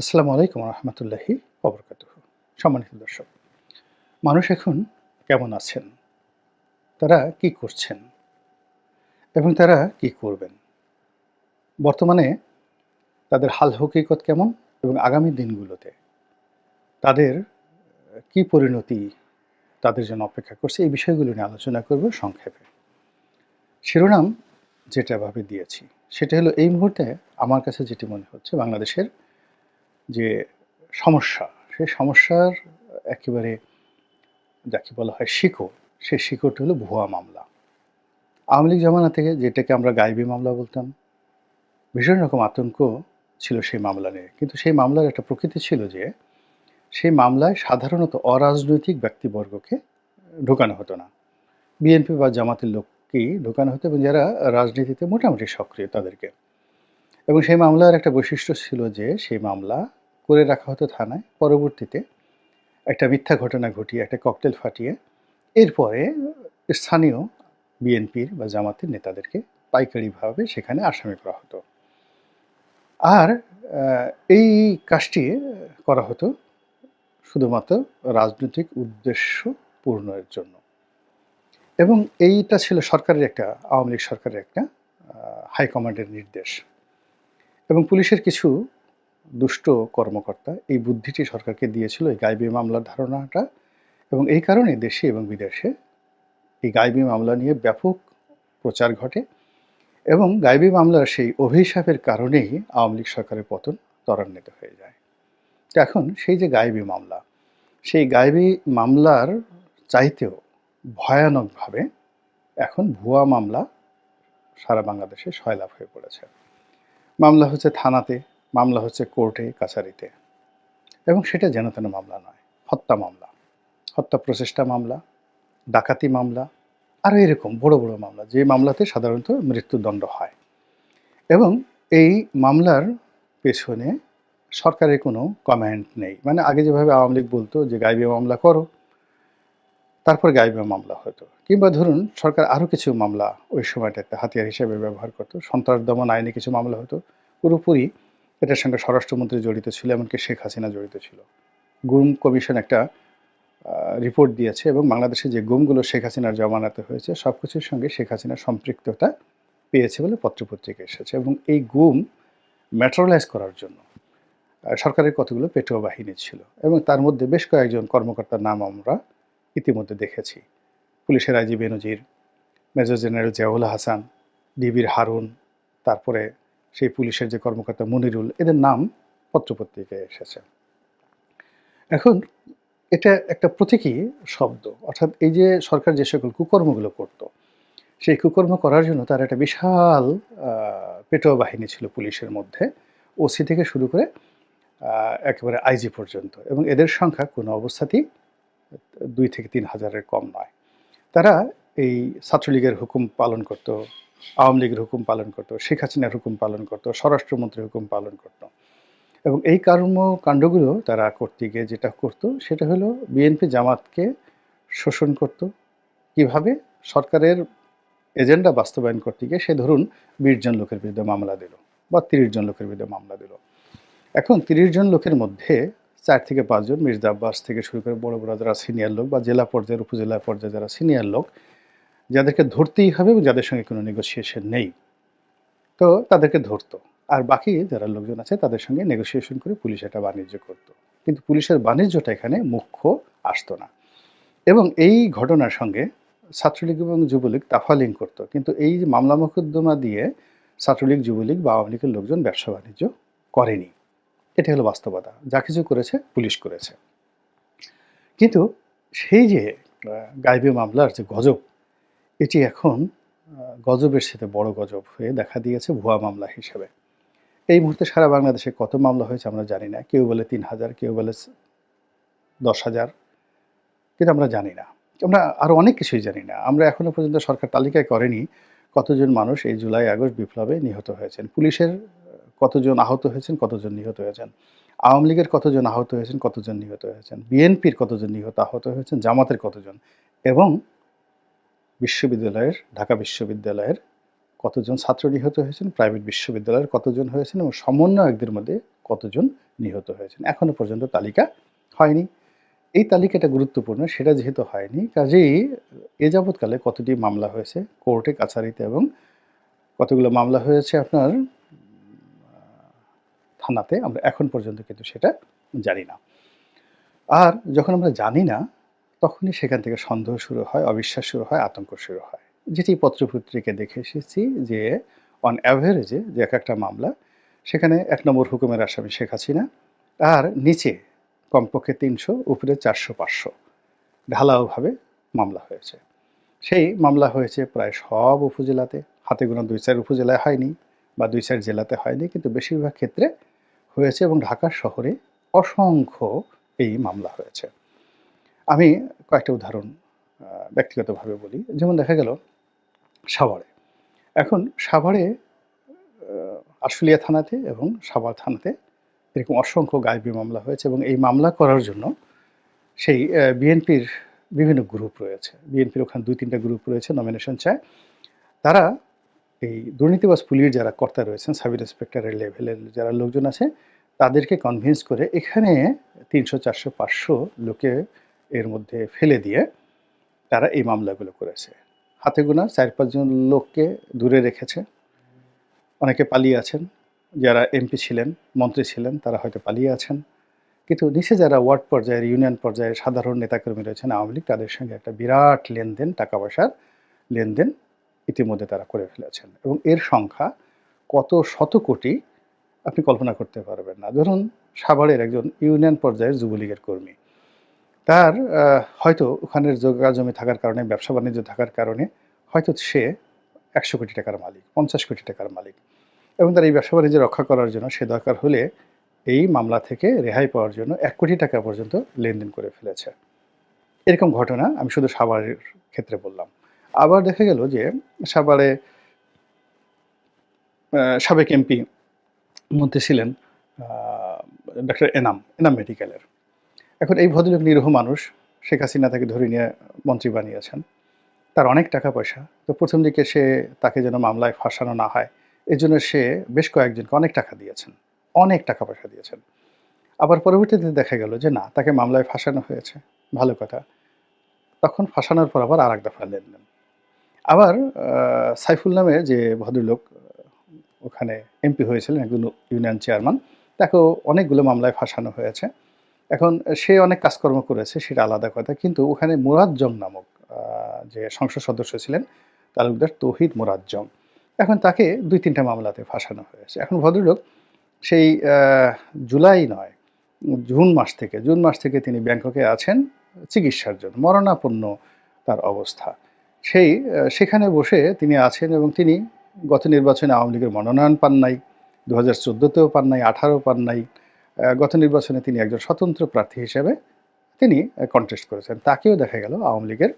আসসালামু আলাইকুম রহমতুল্লাহি অবরকাত সম্মানিত দর্শক, মানুষ এখন কেমন আছেন? তারা কি করছেন? এবং তারা কি করবেন? বর্তমানে তাদের হাল হকিকত কেমন এবং আগামী দিনগুলোতে তাদের কি পরিণতি তাদের জন্য অপেক্ষা করছে এই বিষয়গুলো নিয়ে আলোচনা করব সংক্ষেপে। শিরোনাম যেটা ভাবে দিয়েছি, সেটা হলো এই মুহূর্তে আমার কাছে যেটি মনে হচ্ছে বাংলাদেশের যে সমস্যা সেই সমস্যার একেবারে যাকে বলা হয় শিকড় সেই শিকড়টি হলো ভুয়া মামলা। আওয়ামী লীগ জামানা থেকে যেটাকে আমরা গাইবি মামলা বলতাম, ভীষণ রকম আতঙ্ক ছিল সেই মামলা নিয়ে। কিন্তু সেই মামলার একটা প্রকৃতি ছিল যে, সেই মামলায় সাধারণত অরাজনৈতিক ব্যক্তিবর্গকে ঢোকানো হতো না। বিএনপি বা জামাতের লোককেই ঢোকানো হতো এবং যারা রাজনীতিতে মোটামুটি সক্রিয় তাদেরকে। এবং সেই মামলার একটা বৈশিষ্ট্য ছিল যে সেই মামলা করে রাখা হতো থানায়। পরবর্তীতে একটা মিথ্যা ঘটনা ঘটিয়ে, একটা ককটেল ফাটিয়ে, এরপরে স্থানীয় বিএনপির বা জামাতের নেতাদেরকে পাইকারিভাবে সেখানে আসামি করা হতো। আর এই কাজটি করা হতো শুধুমাত্র রাজনৈতিক উদ্দেশ্য পূর্ণের জন্য। এবং এইটা ছিল সরকারের একটা, আওয়ামী লীগ সরকারের একটা হাইকমান্ডের নির্দেশ। এবং পুলিশের কিছু দুষ্ট কর্মকর্তা এই বুদ্ধিটি সরকারকে দিয়েছিল এই গাইবী মামলার ধারণাটা এবং এই কারণে দেশে এবং বিদেশে এই গাইবী মামলা নিয়ে ব্যাপক প্রচার ঘটে এবং গাইবী মামলার সেই অভিশাপের কারণেই আওয়ামী লীগ সরকারের পতন ত্বরান্বিত হয়ে যায়। তো এখন সেই যে গাইবী মামলা, সেই গাইবী মামলার চাইতেও ভয়ানকভাবে এখন ভুয়া মামলা সারা বাংলাদেশে সয়লাভ হয়ে পড়েছে। মামলা হচ্ছে থানাতে, মামলা হচ্ছে কোর্টে, কাছারিতে। এবং সেটা যেন তেন মামলা নয়, হত্যা মামলা, হত্যা প্রচেষ্টা মামলা, ডাকাতি মামলা, আরও এরকম বড় বড় মামলা, যে মামলাতে সাধারণত মৃত্যুদণ্ড হয়। এবং এই মামলার পেছনে সরকারের কোনো কমেন্ট নেই। মানে আগে যেভাবে আওয়ামী লীগ বলতো যে, গাইবে মামলা করো। তারপর গাইবে মামলা হতো। কিংবা ধরুন, সরকার আরও কিছু মামলা ওই সময়টা একটা হাতিয়ার হিসেবে ব্যবহার করতো। সন্ত্রাস দমন আইনে কিছু মামলা হতো। পুরোপুরি এটার সঙ্গে স্বরাষ্ট্রমন্ত্রী জড়িত ছিল, এমনকি শেখ হাসিনা জড়িত ছিল। গুম কমিশন একটা রিপোর্ট দিয়েছে এবং বাংলাদেশে যে গুমগুলো শেখ হাসিনার জমানাতে হয়েছে সব কিছুর সঙ্গে শেখ হাসিনার সম্পৃক্ততা পেয়েছে বলে পত্রপত্রিকা এসেছে। এবং এই গুম ম্যাটারালাইজ করার জন্য সরকারের কতগুলো পেটোয়া বাহিনী ছিল। এবং তার মধ্যে বেশ কয়েকজন কর্মকর্তার নাম আমরা ইতিমধ্যে দেখেছি। পুলিশের IG Benazir major general Ziaul Hasan, ডিবির হারুন, তারপরে সেই পুলিশের যে কর্মকর্তা মনিরুল, এদের নাম পত্রপত্রিকায় এসেছে। এখন এটা একটা প্রতীকী শব্দ, অর্থাৎ এই যে সরকার যে সকল কুকর্মগুলো করত, সেই কুকর্ম করার জন্য তার একটা বিশাল পেটোয়া বাহিনী ছিল পুলিশের মধ্যে, ওসি থেকে শুরু করে একেবারে আইজি পর্যন্ত, এবং এদের সংখ্যা কোনো অবস্থাতেই দুই থেকে তিন হাজারের কম নয়। তারা এই ছাত্রলীগের হুকুম পালন করত, আওয়ামী লীগের হুকুম পালন করত, শেখ হাসিনার হুকুম পালন করত, স্বরাষ্ট্রমন্ত্রীর হুকুম পালন করত। এবং এই কর্মকাণ্ডগুলো তারা করতে গিয়ে যেটা করত, সেটা হলো বিএনপি জামাতকে শোষণ করত। কীভাবে? সরকারের এজেন্ডা বাস্তবায়ন করতে গিয়ে সে ধরুন বিশ জন লোকের বিরুদ্ধে মামলা দিল বা তিরিশ জন লোকের বিরুদ্ধে মামলা দিল। এখন তিরিশ জন লোকের মধ্যে চার থেকে পাঁচজন মির্জা আব্বাস থেকে শুরু করে বড় বড় যারা সিনিয়র লোক বা জেলা পর্যায়ের, উপজেলা পর্যায়ে যারা সিনিয়র লোক, যাদেরকে ধরতেই হবে এবং যাদের সঙ্গে কোনো নেগোসিয়েশন নেই, তো তাদেরকে ধরতো। আর বাকি যারা লোকজন আছে তাদের সঙ্গে নেগোসিয়েশন করে পুলিশ এটা বাণিজ্য করতো। কিন্তু পুলিশের বাণিজ্যটা এখানে মুখ্য আসতো না। এবং এই ঘটনার সঙ্গে ছাত্রলীগ এবং যুবলীগ তাফালিং করতো। কিন্তু এই মামলা মোকদ্দমা দিয়ে ছাত্রলীগ, যুবলীগ বা আওয়ামী লীগের লোকজন ব্যবসা বাণিজ্য করেনি। এটা হলো বাস্তবতা। যা কিছু করেছে, পুলিশ করেছে। কিন্তু সেই যে গাইবে মামলার যে গজব, এটি এখন গজবের সাথে বড় গজব হয়ে দেখা দিয়েছে ভুয়া মামলা হিসেবে। এই মুহূর্তে সারা বাংলাদেশে কত মামলা হয়েছে আমরা জানি না। কেউ বলে তিন হাজার, কেউ বলে দশ হাজার, কিন্তু আমরা জানি না। আমরা আরও অনেক কিছুই জানি না। আমরা এখনও পর্যন্ত সরকার তালিকায় করেনি কতজন মানুষ এই জুলাই, আগস্ট বিপ্লবে নিহত হয়েছেন। পুলিশের কতজন আহত হয়েছেন, কতজন নিহত হয়েছেন? আওয়ামী লীগের কতজন আহত হয়েছেন, কতজন নিহত হয়েছেন? বিএনপির কতজন নিহত, আহত হয়েছেন, জামাতের কতজন? এবং বিশ্ববিদ্যালয়ের, ঢাকা বিশ্ববিদ্যালয়ের কতজন ছাত্র নিহত হয়েছেন, প্রাইভেট বিশ্ববিদ্যালয়ের কতজন হয়েছেন এবং সমন্বয়কদের মধ্যে কতজন নিহত হয়েছেন? এখনও পর্যন্ত তালিকা হয়নি। এই তালিকাটা গুরুত্বপূর্ণ, সেটা যেহেতু হয়নি, কাজেই এ যাবৎকালে কতটি মামলা হয়েছে, কোর্টে, কাছারিতে এবং কতগুলো মামলা হয়েছে আপনার থানাতে, আমরা এখন পর্যন্ত কিন্তু সেটা জানি না। আর যখন আমরা জানি না, তখনই সেখান থেকে সন্দেহ শুরু হয়, অবিশ্বাস শুরু হয়, আতঙ্ক শুরু হয়। যেটি পত্রপত্রিকায় দেখে এসেছি যে অন অ্যাভারেজে যে এক একটা মামলা, সেখানে এক নম্বর হুকুমের আসামি শেখ হাসিনা, আর নিচে কমপক্ষে তিনশো, উপরে চারশো, পাঁচশো ঢালাওভাবে মামলা হয়েছে। সেই মামলা হয়েছে প্রায় সব উপজেলাতে। হাতে গোনা দুই চার উপজেলায় হয়নি বা দুই চার জেলাতে হয়নি, কিন্তু বেশিরভাগ ক্ষেত্রে হয়েছে এবং ঢাকা শহরে অসংখ্য এই মামলা হয়েছে। আমি কয়েকটা উদাহরণ ব্যক্তিগতভাবে বলি। যেমন দেখা গেল সাভারে। এখন সাভারে আশুলিয়া থানাতে এবং সাভার থানাতে এরকম অসংখ্য গায়েবী মামলা হয়েছে এবং এই মামলা করার জন্য সেই বিএনপির বিভিন্ন গ্রুপ রয়েছে। বিএনপির ওখানে দুই তিনটা গ্রুপ রয়েছে নমিনেশন চায়। তারা এই দুর্নীতিবাজ পুলিশ যারা কর্তা রয়েছেন সাব ইন্সপেক্টরের লেভেলের যারা লোকজন আছে, তাদেরকে কনভিন্স করে এখানে তিনশো, চারশো, পাঁচশো লোকে এর মধ্যে ফেলে দিয়ে তারা এই মামলাগুলো করেছে। হাতে গোনা চার পাঁচজন লোককে দূরে রেখেছে। অনেকে পালিয়ে আছেন। যারা এমপি ছিলেন, মন্ত্রী ছিলেন, তারা হয়তো পালিয়ে আছেন। কিন্তু নিচে যারা ওয়ার্ড পর্যায়ের, ইউনিয়ন পর্যায়ের সাধারণ নেতাকর্মী রয়েছেন, আওয়ামী লীগ, তাদের সঙ্গে একটা বিরাট লেনদেন, টাকা পয়সার লেনদেন ইতিমধ্যে তারা করে ফেলেছেন। এবং এর সংখ্যা কত শত কোটি আপনি কল্পনা করতে পারবেন না। ধরুন সাভারের একজন ইউনিয়ন পর্যায়ের যুবলীগের কর্মী। তার হয়তো ওখানের জোগা জমি থাকার কারণে, ব্যবসা বাণিজ্য থাকার কারণে হয়তো সে একশো কোটি টাকার মালিক, পঞ্চাশ কোটি টাকার মালিক। এবং তার এই ব্যবসা বাণিজ্য রক্ষা করার জন্য সে দরকার হলে এই মামলা থেকে রেহাই পাওয়ার জন্য এক কোটি টাকা পর্যন্ত লেনদেন করে ফেলেছে। এরকম ঘটনা আমি শুধু সাভারের ক্ষেত্রে বললাম। আবার দেখা গেল যে সাভারে সাবেক এমপি মধ্যে ছিলেন ডক্টর এনাম এনাম মেডিকেলের। এখন এই ভদ্রলোক নিরীহ মানুষ, শেখ হাসিনা তাকে ধরে নিয়ে মন্ত্রী বানিয়েছেন। তার অনেক টাকা পয়সা। তো প্রথম দিকে সে তাকে যেন মামলায় ফাঁসানো না হয় এই জন্য সে বেশ কয়েকজনকে অনেক টাকা দিয়েছেন, অনেক টাকা পয়সা দিয়েছেন। আবার পরবর্তীতে দেখা গেল যে না, তাকে মামলায় ফাঁসানো হয়েছে। ভালো কথা। তখন ফাঁসানোর পর আবার আর এক দফা লেনদেন। আবার সাইফুল নামে যে ভদ্রলোক ওখানে এমপি হয়েছিলেন একজন ইউনিয়ন চেয়ারম্যান, তাকেও অনেকগুলো মামলায় ফাঁসানো হয়েছে। এখন সে অনেক কাজকর্ম করেছে, সেটা আলাদা কথা, কিন্তু ওখানে মুরাজ্জম নামক যে সংসদ সদস্য ছিলেন, তালুকদার তৌহিদ মুরাজ্জম। এখন তাকে দুই তিনটা মামলাতে ফাঁসানো হয়েছে। এখন ভদ্রলোক সেই জুলাই নয়, জুন মাস থেকে, জুন মাস থেকে তিনি ব্যাংককে আছেন চিকিৎসার জন্য, মরণাপন্ন তার অবস্থা। সেই সেখানে বসে তিনি আছেন এবং তিনি গত নির্বাচনে আওয়ামী লীগের মনোনয়ন পান নাই দু হাজার চোদ্দোতেও পান নাই আঠারো পান নাই গত নির্বাচনে তিনি একজন স্বতন্ত্র প্রার্থী হিসেবে তিনি কন্টেস্ট করেছেন। তাকেও দেখা গেল আওয়ামী লীগের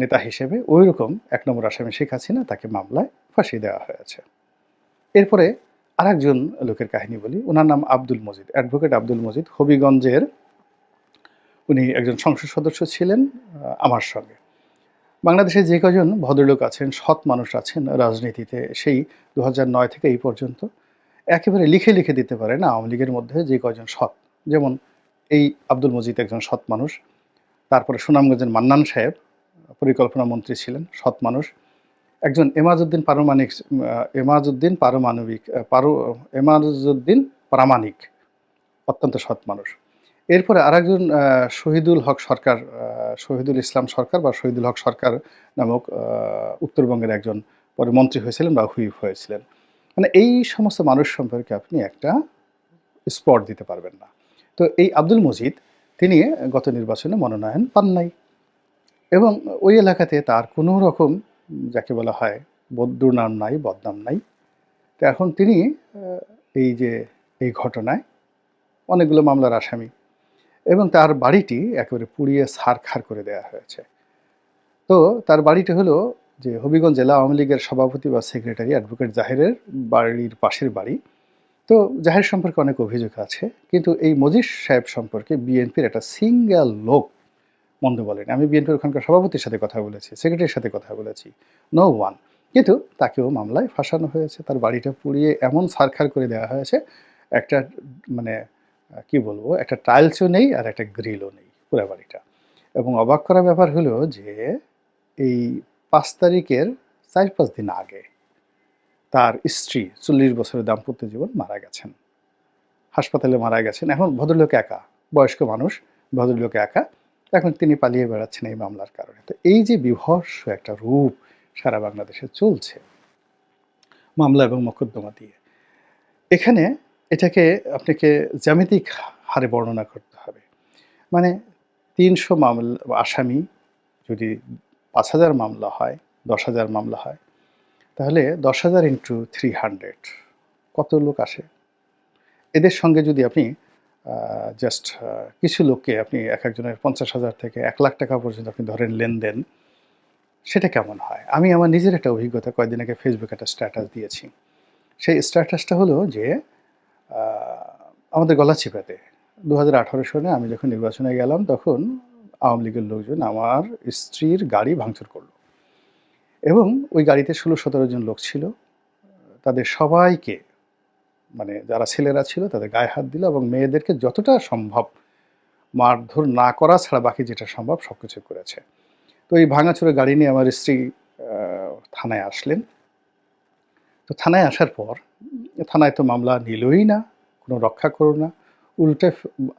নেতা হিসেবে। ওই রকম এক নম্বর আসামি শেখ হাসিনা, তাকে মামলায় ফাঁসিয়ে দেওয়া হয়েছে। এরপরে আরেকজন লোকের কাহিনী বলি। ওনার নাম আব্দুল মজিদ অ্যাডভোকেট আব্দুল মজিদ। হবিগঞ্জের উনি একজন সংসদ সদস্য ছিলেন আমার সঙ্গে। বাংলাদেশে যে কজন ভদ্রলোক আছেন, সৎ মানুষ আছেন রাজনীতিতে, সেই দু নয় থেকে এই পর্যন্ত একেবারে লিখে লিখে দিতে পারেন আওয়ামী লীগের মধ্যে যে কজন সৎ। যেমন এই আব্দুল মজিদ একজন সৎ মানুষ, তারপরে সুনামগঞ্জের মান্নান সাহেব, পরিকল্পনা মন্ত্রী ছিলেন, সৎ মানুষ। একজন এমাজউদ্দিন পারমাণিক, এমাজউদ্দিন পারমাণবিক, পারো, এমাজউদ্দিন প্রামাণিক, অত্যন্ত সৎ মানুষ। এরপরে আরেকজন শহীদুল হক সরকার শহীদুল ইসলাম সরকার বা শহীদুল হক সরকার নামক উত্তরবঙ্গের একজন পরে মন্ত্রী হয়েছিলেন বা হুইপ হয়েছিলেন। মানে এই সমস্ত মানুষ সম্পর্কে আপনি একটা স্পট দিতে পারবেন না। তো এই আব্দুল মজিদ, তিনি গত নির্বাচনে মনোনয়ন পান নাই এবং ওই এলাকাতে তার কোনো রকম যাকে বলা হয় বদ্যুর নাম নাই, বদনাম নাই। তো এখন তিনি এই যে এই ঘটনায় অনেকগুলো মামলার আসামি এবং তার বাড়িটি একেবারে পুড়িয়ে ছারখার করে দেওয়া হয়েছে। তো তার বাড়িটি হলো যে হবিগঞ্জ জেলা আওয়ামী লীগের সভাপতি বা সেক্রেটারি অ্যাডভোকেট জাহেরের বাড়ির পাশের বাড়ি। তো জাহের সম্পর্কে অনেক অভিযোগ আছে, কিন্তু এই মজিদ সাহেব সম্পর্কে বিএনপির একটা সিঙ্গেল লোক মন্দ বলেন। আমি বিএনপির ওখানকার সভাপতির সাথে কথা বলেছি, সেক্রেটারির সাথে কথা বলেছি নো ওয়ান কিন্তু তাকেও মামলায় ফাঁসানো হয়েছে, তার বাড়িটা পুড়িয়ে এমন সারখার করে দেওয়া হয়েছে, একটা মানে কি বলব, একটা টাইলসও নেই আর একটা গ্রিলও নেই পুরো বাড়িটা। এবং অবাক করা ব্যাপার হলো যে, এই পাঁচ তারিখের চার পাঁচ দিন আগে তার স্ত্রী চল্লিশ বছরের দাম্পত্য জীবন মারা গেছেন। হাসপাতালে মারা গেছেন। এখন ভদ্রলোক একা, বয়স্ক মানুষ, ভদ্রলোক একা। এখন তিনি পালিয়ে বেড়াচ্ছেন এই মামলার কারণে। তো এই যে বিভৎস একটা রূপ সারা বাংলাদেশে চলছে, মামলা এবং মোকদ্দমা দিয়ে। এখানে এটাকে আপনাকে জ্যামিতিক হারে বর্ণনা করতে হবে। মানে তিনশো মামলা আসামি যদি পাঁচ হাজার মামলা হয়, দশ হাজার মামলা হয়, তাহলে দশ হাজার ইন্টু থ্রি হান্ড্রেড কত লোক আসে? এদের সঙ্গে যদি আপনি জাস্ট কিছু লোককে আপনি এক একজনের পঞ্চাশ হাজার থেকে এক লাখ টাকা পর্যন্ত আপনি ধরেন লেনদেন, সেটা কেমন হয়? আমি আমার নিজের একটা অভিজ্ঞতা কয়েকদিন আগে ফেসবুকে একটা স্ট্যাটাস দিয়েছি। সেই স্ট্যাটাসটা হলো যে আহ, গলা গলাচিপাতে দু সালে আমি যখন নির্বাচনে গেলাম তখন আওয়ামী লীগের লোকজন আমার স্ত্রীর গাড়ি ভাঙচুর করল। এবং ওই গাড়িতে ষোলো সতেরো জন লোক ছিল। তাদের সবাইকে মানে যারা ছেলেরা ছিল তাদের গায়ে হাত দিল এবং মেয়েদেরকে যতটা সম্ভব মারধর না করা ছাড়া বাকি যেটা সম্ভব সব কিছু করেছে। তো এই ভাঙাচোরা গাড়ি নিয়ে আমার স্ত্রী থানায় আসলেন। তো থানায় আসার পর, থানায় তো মামলা নিলই না, কোনো রক্ষা করো না। উল্টে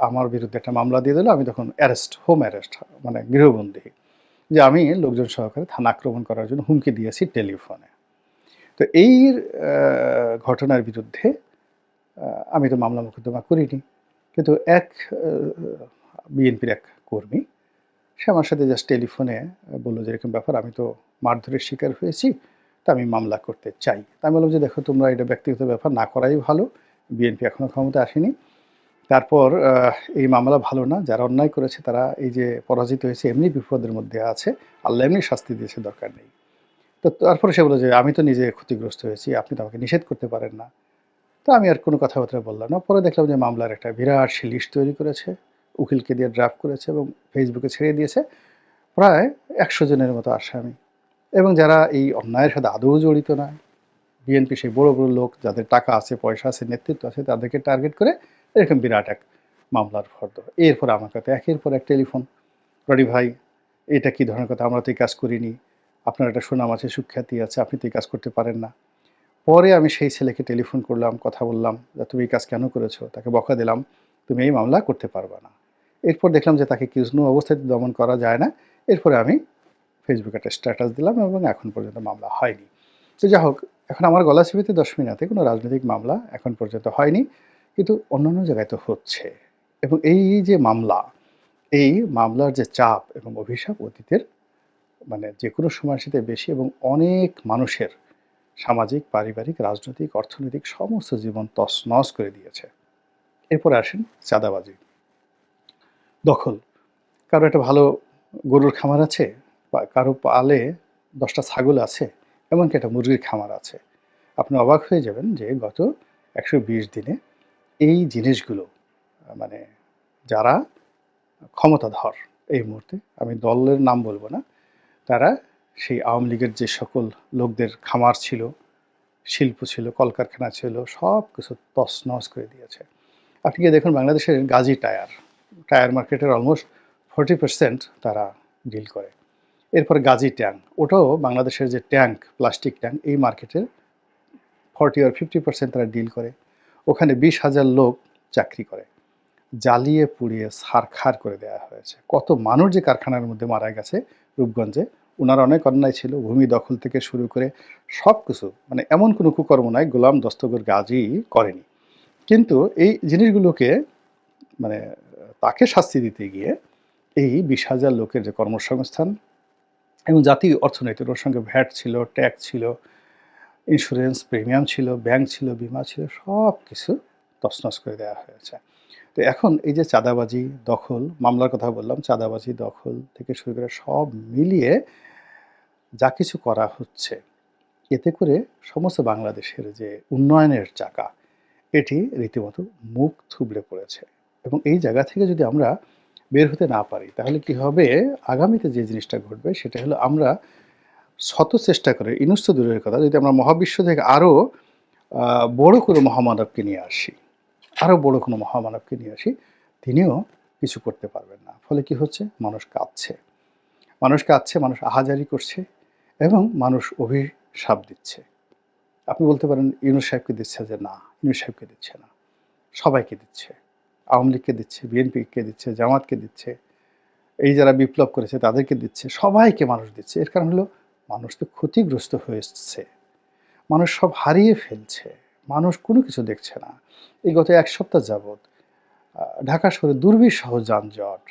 আমার বিরুদ্ধে একটা মামলা দিয়ে দিল, আমি তখন অ্যারেস্ট, হোম অ্যারেস্ট মানে গৃহবন্দী। যে আমি লোকজন সহকারে থানা আক্রমণ করার জন্য হুমকি দিয়েছি টেলিফোনে। তো এই ঘটনার বিরুদ্ধে আমি তো মামলা মোকদ্দমা করিনি। কিন্তু এক বিএনপির এক কর্মী, সে আমার সাথে জাস্ট টেলিফোনে বলল যে এরকম ব্যাপার, আমি তো মারধরের শিকার হয়েছি। তা আমি মামলা করতে চাই। আমি বললাম যে, দেখো, তোমরা এটা ব্যক্তিগত ব্যাপার না করাই ভালো। বিএনপি এখনও ক্ষমতা আসেনি। তারপর এই মামলা ভালো না, যারা অন্যায় করেছে তারা এই যে পরাজিত হয়েছে, এমনি বিপদের মধ্যে আছে। আল্লাহ এমনি শাস্তি দিয়েছে, দরকার নেই। তো তারপরে সে বলল যে, আমি তো নিজে ক্ষতিগ্রস্ত হয়েছি, আপনি তো আমাকে নিষেধ করতে পারেন না। তো আমি আর কোনো কথাবার্তা বললাম না। পরে দেখলাম যে, মামলার একটা বিরাট সে লিস্ট তৈরি করেছে, উকিলকে দিয়ে ড্রাফট করেছে এবং ফেসবুকে ছেড়ে দিয়েছে। প্রায় একশো জনের মতো আসামি। এবং যারা এই অন্যায়ের সাথে আদৌ জড়িত নয়, বিএনপি সেই বড় বড় লোক যাদের টাকা আছে, পয়সা আছে, নেতৃত্ব আছে, তাদেরকে টার্গেট করে এরকম বিরাট এক মামলার ফর্দ। এরপর আমার কাছে একের পর এক টেলিফোন, রনি ভাই, এটা কি ধরনের কথা? আমরা তো এই কাজ করিনি। আপনার একটা সুনাম আছে, সুখ্যাতি আছে, আপনি তো এই কাজ করতে পারেন না। পরে আমি সেই ছেলেকে টেলিফোন করলাম, কথা বললাম, যে তুমি এই কাজ কেন করেছ? তাকে বকা দিলাম, তুমি এই মামলা করতে পারবে না। এরপর দেখলাম যে তাকে কোনো অবস্থায় দমন করা যায় না। এরপরে আমি ফেসবুকে একটা স্ট্যাটাস দিলাম এবং এখন পর্যন্ত মামলা হয়নি। তো যাই হোক, এখন আমার গলা চিবিতে দশ মিনিটে কোনো রাজনৈতিক মামলা এখন পর্যন্ত হয়নি, কিন্তু অন্যান্য জায়গায় তো হচ্ছে। এবং এই যে মামলা, এই মামলার যে চাপ এবং অভিশাপ অতীতের মানে যে কোনো সময়ের সাথে বেশি এবং অনেক মানুষের সামাজিক, পারিবারিক, রাজনৈতিক, অর্থনৈতিক সমস্ত জীবন তছনছ করে দিয়েছে। এরপরে আসেন চাঁদাবাজি। দখল। কারও একটা ভালো গরুর খামার আছে? কারও পালে দশটা ছাগল আছে, এমনকি একটা মুরগির খামার আছে, আপনি অবাক হয়ে যাবেন যে গত একশো বিশ দিনে এই জিনিসগুলো মানে যারা ক্ষমতাধর, এই মুহূর্তে, আমি দলের নাম বলব না, তারা সেই আওয়ামী লীগের যে সকল লোকদের খামার ছিল, শিল্প ছিল, কলকারখানা ছিল, সব কিছু তছনছ করে দিয়েছে। আপনি গিয়ে দেখুন বাংলাদেশের গাজী টায়ার টায়ার মার্কেটের অলমোস্ট ফর্টি পার্সেন্ট তারা ডিল করে। এরপরে গাজী ট্যাঙ্ক। ওটাও বাংলাদেশের যে ট্যাঙ্ক, প্লাস্টিক ট্যাঙ্ক, এই মার্কেটের ফর্টি আর ফিফটি পার্সেন্ট তারা ডিল করে। ওখানে বিশ হাজার লোক চাকরি করে। জ্বালিয়ে পুড়িয়ে সারখার করে দেওয়া হয়েছে। কত মানুষ যে কারখানার মধ্যে মারা গেছে রূপগঞ্জে ওনার অনেক অন্যায় ছিল, ভূমি দখল থেকে শুরু করে সব কিছু মানে এমন কোনো কুকর্ম নাই, গোলাম দস্তগর গাজী করেনি। কিন্তু এই জিনিসগুলোকে মানে তাকে শাস্তি দিতে গিয়ে এই বিশ হাজার লোকের যে কর্মসংস্থান এবং জাতীয় অর্থনীতি, ওর সঙ্গে ভ্যাট ছিল, ট্যাক্স ছিল ইন্স্যুরেন্স প্রিমিয়াম ছিল ব্যাংক ছিল, বিমা ছিল সব কিছু তছনছ করে দেওয়া হয়েছে। তো এখন এই যে চাঁদাবাজি, দখল, মামলার কথা বললাম, চাঁদাবাজি, দখল থেকে শুরু করে সব মিলিয়ে যা কিছু করা হচ্ছে, এতে করে সমস্ত বাংলাদেশের যে উন্নয়নের চাকা, এটি রীতিমতো মুখ থুবড়ে পড়েছে। এবং এই জায়গা থেকে যদি আমরা বের হতে না পারি, তাহলে কি হবে? আগামীতে যে জিনিসটা ঘটবে সেটা হলো আমরা শত চেষ্টা করে ইনুস্ত দূরের কথা, যদি আমরা মহাবিশ্ব থেকে আরও বড় কোনো মহামানবকে নিয়ে আসি আরও বড় কোনো মহামানবকে নিয়ে আসি, তিনিও কিছু করতে পারবেন না। ফলে কি হচ্ছে? মানুষ কাঁদছে। মানুষ কাঁদছে, মানুষ আহাজারি করছে এবং মানুষ অভিশাপ দিচ্ছে। আপনি বলতে পারেন, ইউনুস সাহেবকে দিচ্ছে যে না, ইউনুস সাহেবকে দিচ্ছে না, সবাইকে দিচ্ছে। আওয়ামী লীগকে দিচ্ছে, বিএনপিকে দিচ্ছে, জামাতকে দিচ্ছে, এই যারা বিপ্লব করেছে তাদেরকে দিচ্ছে, সবাইকে মানুষ দিচ্ছে। এর কারণ হলো মানুষ তো ক্ষতিগ্রস্ত হয়েছে। মানুষ সব হারিয়ে ফেলছে। মানুষ কোনো কিছু দেখছে না। এই গত এক সপ্তাহ যাবৎ ঢাকা শহরে দুর্বিষহ যানজট।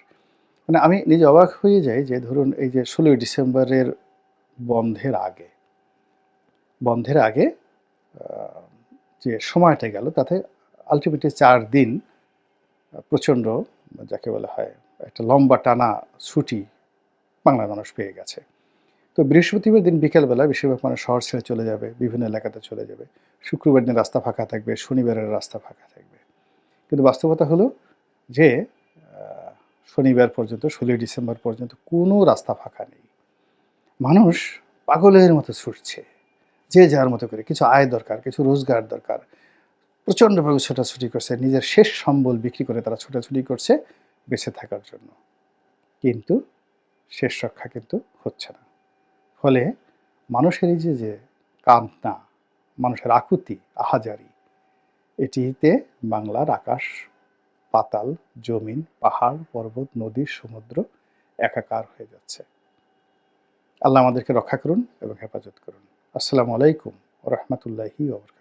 মানে আমি নিজে অবাক হয়ে যাই যে ধরুন এই যে ষোলোই ডিসেম্বরের বন্ধের আগে বন্ধের আগে যে সময়টা গেল, তাতে আলটিমেটলি চার দিন প্রচণ্ড, যাকে বলা হয় একটা লম্বা টানা ছুটি বাংলার মানুষ পেয়ে গেছে। তো বৃহস্পতিবার দিন বিকেলবেলা বেশিরভাগ মানুষ শহর ছেড়ে চলে যাবে, বিভিন্ন এলাকাতে চলে যাবে। শুক্রবার দিন রাস্তা ফাঁকা থাকবে, শনিবারের রাস্তা ফাঁকা থাকবে। কিন্তু বাস্তবতা হলো যে শনিবার পর্যন্ত, ষোলোই ডিসেম্বর পর্যন্ত কোনো রাস্তা ফাঁকা নেই। মানুষ পাগলের মতো ছুটছে, যে যার মতো করে। কিছু আয় দরকার, কিছু রোজগার দরকার প্রচণ্ডভাবে ছোটাছুটি করছে। নিজের শেষ সম্বল বিক্রি করে তারা ছোটাছুটি করছে বেঁচে থাকার জন্য। কিন্তু শেষ রক্ষা কিন্তু হচ্ছে না। ফলে মানুষের এই যে যে কান্না, মানুষের আকুতি, আহাজারি, এটিতে বাংলার আকাশ, পাতাল, জমিন, পাহাড়, পর্বত, নদী, সমুদ্র একাকার হয়ে যাচ্ছে। আল্লাহ আমাদেরকে রক্ষা করুন এবং হেফাজত করুন। আসসালামু আলাইকুম রহমতুল্লাহি ওবরকাত